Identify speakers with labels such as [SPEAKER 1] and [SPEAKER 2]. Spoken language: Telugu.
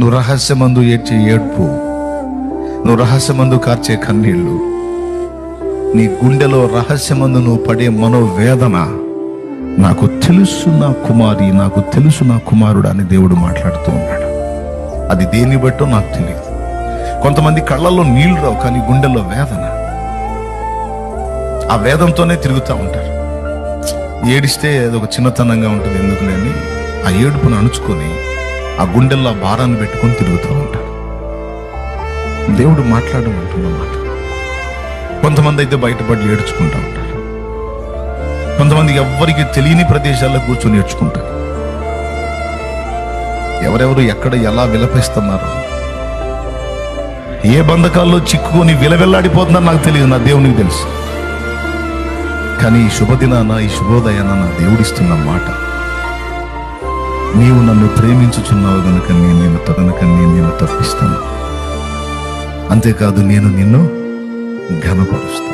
[SPEAKER 1] నువ్వు రహస్యమందు ఏడ్చే ఏడ్పు నువ్వు రహస్యమందు కార్చే కన్నీళ్ళు నీ గుండెలో రహస్యమందు నువ్వు పడే మనోవేదన నాకు తెలుసు నా కుమారి నాకు తెలుసు నా కుమారుడు అని దేవుడు మాట్లాడుతూ ఉన్నాడు. అది దేన్ని బట్టో నాకు తెలియదు కొంతమంది కళ్ళల్లో నీళ్ళు రావు కానీ గుండెల్లో వేదన. ఆ వేదంతోనే తిరుగుతూ ఉంటారు. ఏడిస్తే అది ఒక చిన్నతనంగా ఉంటుంది ఎందుకులేని ఆ ఏడుపును అణుచుకొని ఆ గుండెల్లో భారాన్ని పెట్టుకొని తిరుగుతూ ఉంటాడు. దేవుడు మాట్లాడమంటున్నమాట కొంతమంది అయితే బయటపడి ఏడ్చుకుంటూ ఉంటారు. కొంతమంది ఎవ్వరికి తెలియని ప్రదేశాల్లో కూర్చొని ఏడ్చుకుంటారు. ఎవరెవరు ఎక్కడ ఎలా విలపిస్తున్నారు. ఏ బంధకాల్లో చిక్కుకొని విలవెల్లాడిపోతుందని నాకు తెలియదు నా దేవునికి తెలుసు. కానీ ఈ శుభదినాన ఈ శుభోదయాన నా దేవుడిస్తున్న మాట నీవు నన్ను ప్రేమించుచున్నావు గనుక నేను నేను కనుక నేను నేను తప్పిస్తాను. అంతేకాదు నేను నిన్ను ఘనపరుస్తాను.